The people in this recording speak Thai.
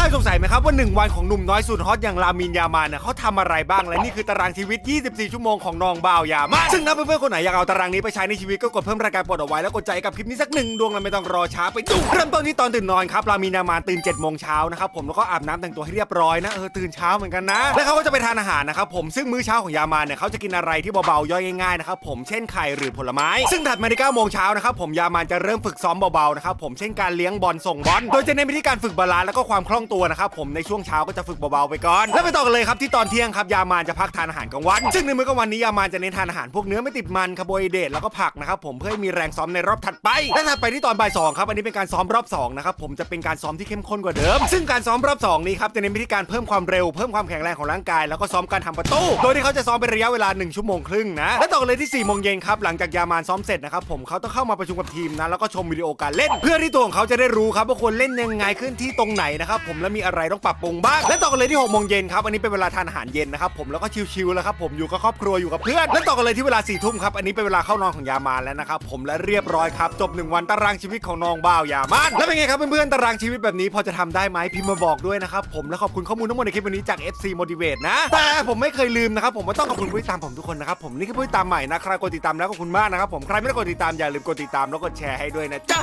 คยสงสัยไหมครับว่า 1 วันของหนุ่มน้อยสุดฮอตอย่างรามินยามานเนี่ยเขาทำอะไรบ้างและนี่คือตารางชีวิต 24 ชั่วโมงของน้องบ่าวยามานซึ่งถ้าเพื่อนๆคนไหนอยากเอาตารางนี้ไปใช้ในชีวิตก็กดเพิ่มรายการโปรดเอาไว้แล้วกดใจกับคลิปนี้สักหนึ่งดวงแล้วไม่ต้องรอช้าไปดูเริ่มต้นที่ตอนตื่นนอนครับรามินยามานตื่น7จ็ดโมงเช้านะครับผมแล้วก็อาบน้ำแต่งตัวให้เรียบร้อยนะเออตื่นเช้าเหมือนกันนะ แล้วเขาก็จะไปทานอาหารนะครับผมซึ่งมื้อเช้าของยามานเนี่ยเขาจะกินอะไรที่เบาๆย่อยง่ายๆนะครับผมเช่นไข่หรือผลไม้ ซึ่งถัดมาใน9โมงเช้านะครับผมยามานจะเริ่มฝึกซ้อมเบาๆนะครับผมเช่นการเลี้ยงบอลส่งบอลโดยจะเน้นไปที่การฝึกบาลานซ์แล้วก็ความคล่องตัวนะครับผมในช่วงเช้าก็จะฝึกเบาๆไปก่อน แล้วไปต่อกันเลยครับที่ตอนเที่ยงครับยามานจะพักทานอาหารกลางวัน ซึ่งในมื้อกลางวันนี้ยามานจะเน้นทานอาหารพวกเนื้อไม่ติดมันคาร์โบไฮเดรตแล้วก็ผักนะครับผมเพื่อให้มีแรงซ้อมในรอบถัดไปและถัดไปที่ตอนบ่ายสองครับอันนี้เป็นการซ้อมรอบสองนะครับผมจะเป็นการซ้อมที่เข้มข้นกว่าเดิม ซึ่งการซ้อมรอบสองนี้ครับจะเน้นไปที่การเพิ่มความเร็วเพิ่มความแข็งแรงของร่างกายแล้วก็ซ้อมการทำประตูโดยที่เขาจะซ้อมเป็นระยะเวลา 1 ชั่วโมงครึ่งนะและต่อกันเลยที่4ี่โมงเย็นครับหลังจากยามานซ้อมเสร็จนะครับผมเขาต้องเข้ามาประชุมกับทีมนะแล้วก็ชมวิดีโอการเล่น เพื่อที่ตัวของเขาจะได้รู้ครับว่าควรเล่นยังไงขึ้นที่ตรงไหนนะครับผมและมีอะไรต้องปรับปรุงบ้าง และต่อกันเลยที่6กโมงเย็นครับ อันนี้เป็นเวลาทานอาหารเย็นนะครับผมแล้วก็ชิลๆแล้วครับผมอยู่กับครอบครัวอยู่กับเพื่อน และต่อกันเลยที่เวลา4ี่ทุ่มครับ อันนี้เป็นเวลาเข้านอนของยามานแล้วนะครับผมและเรียบร้อยครับจบหนึ่งวันตารางชีวิตของน้องบ่าวยามานแล้วเป็นไงครับเพื่อนๆตารางชีวิตแบบนี้พอจะทำได้ไหมพิมพ์มาบอกด้วยนะครับผมและขอบคุณข้อมูลทั้งหมดในคลิปวันนี้จาก FC Motivate นะแต่ผมไม่เคยลืมนะครับผมว่าต้องขอบคุณผู้ติดตามผมทุกคนนะครับผมนี่คือผู้ติดตามใหม่นะใครกดติดตามแล้วขอบคุณมากนะครับผมใครไม่ได้กดติดตามอย่าลืมกดติดตามแล้วกดแชร์ให้ด้วยนะจ๊ะ